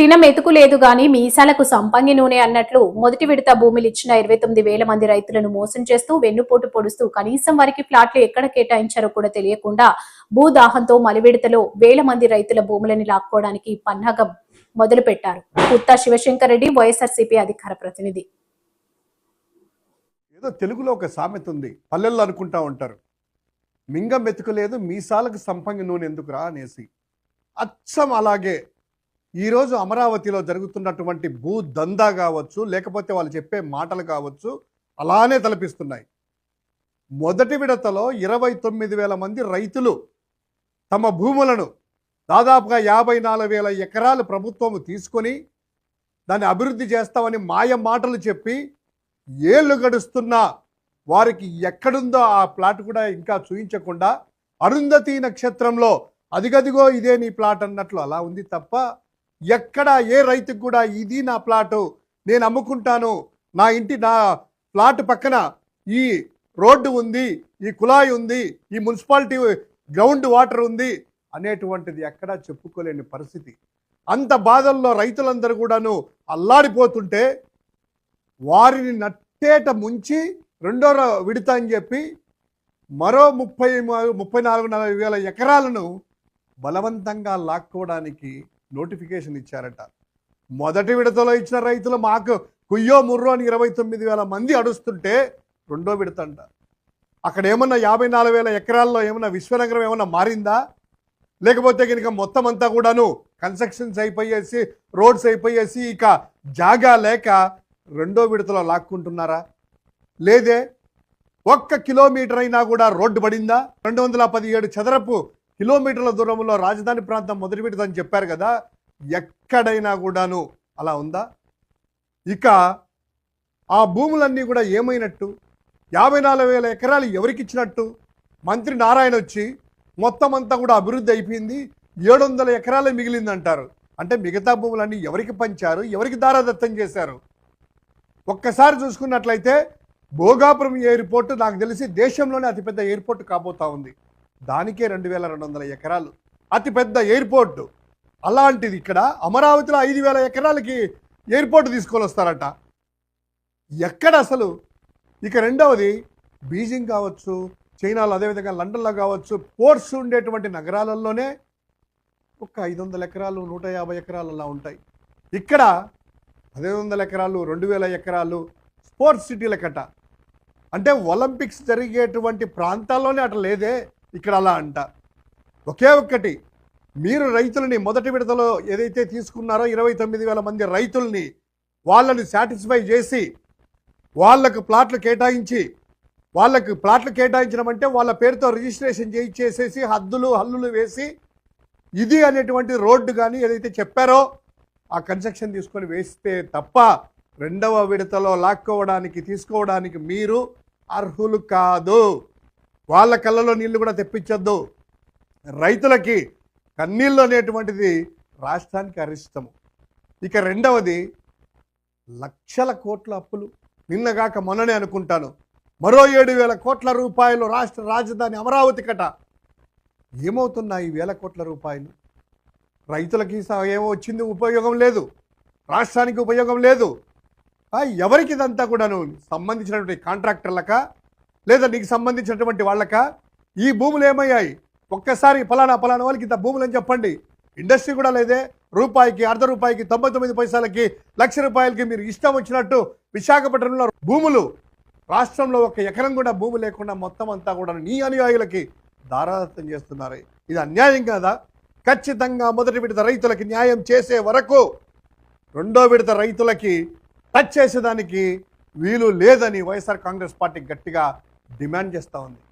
తిన మెతుకు లేదు గాని మీసాలకు సంపంగి నూనె అన్నట్లు మొదటి విడత భూములు ఇచ్చిన ఇరవై తొమ్మిది వేల మంది రైతులను మోసం చేస్తూ వెన్నుపోటు పొడుస్తూ కనీసం వారికి ప్లాట్లు ఎక్కడ కేటాయించారో కూడా తెలియకుండా భూదాహంతో మలివిడతలో వేల మంది రైతుల భూములని లాక్కోవడానికి పన్నాగం మొదలు పెట్టారు పుత్తా శివశంకర్ రెడ్డి వైఎస్ఆర్సీపీ అధికార ప్రతినిధి. ఏదో తెలుగులో ఒక సామెత ఉంది. పల్లెల్లో అనుకుంటా ఉంటారు. మింగం వెతుకలేదు మీసాలకు సంపంగి నూనె ఎందుకురా అనేసి. అచ్చం అలాగే ఈరోజు అమరావతిలో జరుగుతున్నటువంటి భూ దందా కావచ్చు లేకపోతే వాళ్ళు చెప్పే మాటలు కావచ్చు అలానే తలపిస్తున్నాయి. మొదటి విడతలో ఇరవై తొమ్మిది వేల మంది రైతులు తమ భూములను దాదాపుగా యాభై నాలుగు వేల ఎకరాలు ప్రభుత్వం తీసుకొని దాన్ని అభివృద్ధి చేస్తామని మాయ మాటలు చెప్పి ఏళ్ళు గడుస్తున్నా వారికి ఎక్కడుందో ఆ ప్లాట్ కూడా ఇంకా చూయించకుండా అరుంధతి నక్షత్రంలో అదిగదిగో ఇదే నీ ప్లాట్ అన్నట్లు అలా ఉంది తప్ప ఎక్కడ ఏ రైతుకు కూడా ఇది నా ప్లాటు నేను అమ్ముకుంటాను. నా ఇంటి నా ప్లాట్ పక్కన ఈ రోడ్డు ఉంది ఈ కుళాయి ఉంది ఈ మున్సిపాలిటీ గ్రౌండ్ వాటర్ ఉంది అనేటువంటిది ఎక్కడా చెప్పుకోలేని పరిస్థితి. అంత బాధల్లో రైతులందరూ కూడాను అల్లాడిపోతుంటే వారిని నట్టేట ముంచి రెండో విడత అని చెప్పి మరో ముప్పై ముప్పై నాలుగు నలభై వేల ఎకరాలను బలవంతంగా లాక్కోవడానికి నోటిఫికేషన్ ఇచ్చారట. మొదటి విడతలో ఇచ్చిన రైతులు మాకు కుయ్యో ముర్రో అని ఇరవై తొమ్మిది వేల మంది అడుస్తుంటే రెండో విడత అంట అక్కడ ఏమన్నా యాభై నాలుగు వేల ఎకరాల్లో ఏమన్నా విశ్వనగరం ఏమన్నా మారిందా? లేకపోతే కనుక మొత్తం అంతా కూడాను కన్స్ట్రక్షన్స్ అయిపోయేసి రోడ్స్ అయిపోయేసి ఇక జాగా లేక రెండో విడతలో లాక్కుంటున్నారా? లేదే. ఒక్క కిలోమీటర్ అయినా కూడా రోడ్డు పడిందా? రెండు వందల పదిహేడు చదరపు కిలోమీటర్ల దూరంలో రాజధాని ప్రాంతం మొదటి చెప్పారు కదా ఎక్కడైనా కూడాను అలా ఉందా? ఇక ఆ భూములన్నీ కూడా ఏమైనట్టు? యాభై నాలుగు వేల ఎకరాలు ఎవరికి ఇచ్చినట్టు? మంత్రి నారాయణ వచ్చి మొత్తం అంతా కూడా అభివృద్ధి అయిపోయింది ఏడు వందల ఎకరాలే మిగిలిందంటారు. అంటే మిగతా భూములన్నీ ఎవరికి పంచారు? ఎవరికి దారాదత్తం చేశారు? ఒక్కసారి చూసుకున్నట్లయితే భోగాపురం ఎయిర్పోర్ట్ నాకు తెలిసి దేశంలోనే అతిపెద్ద ఎయిర్పోర్ట్ కాబోతా ఉంది. దానికే రెండు వేల రెండు వందల ఎకరాలు. అతిపెద్ద ఎయిర్పోర్టు. అలాంటిది ఇక్కడ అమరావతిలో ఐదు వేల ఎకరాలకి ఎయిర్పోర్ట్ తీసుకొని వస్తారట. ఎక్కడ అసలు? ఇక రెండవది బీజింగ్ కావచ్చు చైనాలో అదేవిధంగా లండన్లో కావచ్చు పోర్ట్స్ ఉండేటువంటి నగరాలలోనే ఒక ఐదు వందల ఎకరాలు నూట యాభై ఎకరాలు అలా ఉంటాయి. ఇక్కడ పదిహేను వందల ఎకరాలు రెండు వేల ఎకరాలు స్పోర్ట్స్ సిటీల కట్ట అంటే ఒలింపిక్స్ జరిగేటువంటి ప్రాంతాల్లోనే అట్లా లేదే. ఇక్కడ అలా అంట. ఒకే ఒక్కటి మీరు రైతులని మొదటి విడతలో ఏదైతే తీసుకున్నారో ఇరవై తొమ్మిది వేల మంది రైతుల్ని వాళ్ళని సాటిస్ఫై చేసి వాళ్ళకు ప్లాట్లు కేటాయించి వాళ్ళకు ప్లాట్లు కేటాయించడమంటే వాళ్ళ పేరుతో రిజిస్ట్రేషన్ చేసేసి హద్దులు హల్లులు వేసి ఇది అనేటువంటి రోడ్డు కానీ ఏదైతే చెప్పారో ఆ కన్స్ట్రక్షన్ తీసుకొని వేస్తే తప్ప రెండవ విడతలో లాక్కోవడానికి తీసుకోవడానికి మీరు అర్హులు కాదు. వాళ్ళ కళ్ళలో నీళ్ళు కూడా తెప్పించొద్దు. రైతులకి కన్నీళ్ళు అనేటువంటిది రాష్ట్రానికి అరిష్టము. ఇక రెండవది లక్షల కోట్ల అప్పులు. నిన్నగాక మొన్ననే అనుకుంటాను. మరో ఏడు వేల కోట్ల రూపాయలు రాష్ట్ర రాజధాని అమరావతి కట. ఏమవుతున్నాయి వేల కోట్ల రూపాయలు? రైతులకి ఏమో వచ్చింది ఉపయోగం లేదు. రాష్ట్రానికి ఉపయోగం లేదు. ఎవరికి ఇదంతా కూడాను సంబంధించినటువంటి కాంట్రాక్టర్లక? లేదా నీకు సంబంధించినటువంటి వాళ్ళకా ఈ భూములు ఏమయ్యాయి? ఒక్కసారి ఫలానా ఫలానా వాళ్ళకి ఇంత భూములు అని చెప్పండి. ఇండస్ట్రీ కూడా లేదే. రూపాయికి అర్ధ రూపాయికి తొంభై తొమ్మిది పైసలకి లక్ష రూపాయలకి మీరు ఇష్టం వచ్చినట్టు విశాఖపట్నంలో భూములు రాష్ట్రంలో ఒక ఎకరం కూడా భూమి లేకుండా మొత్తం అంతా కూడా నీ అనుయాయులకి దారాదత్తం చేస్తున్నారు. ఇది అన్యాయం కాదా? ఖచ్చితంగా మొదటి విడత రైతులకి న్యాయం చేసే వరకు రెండో విడత రైతులకి టచ్ చేసేదానికి వీలు లేదని వైఎస్ఆర్ కాంగ్రెస్ పార్టీ గట్టిగా డిమాండ్ చేస్తూ ఉంది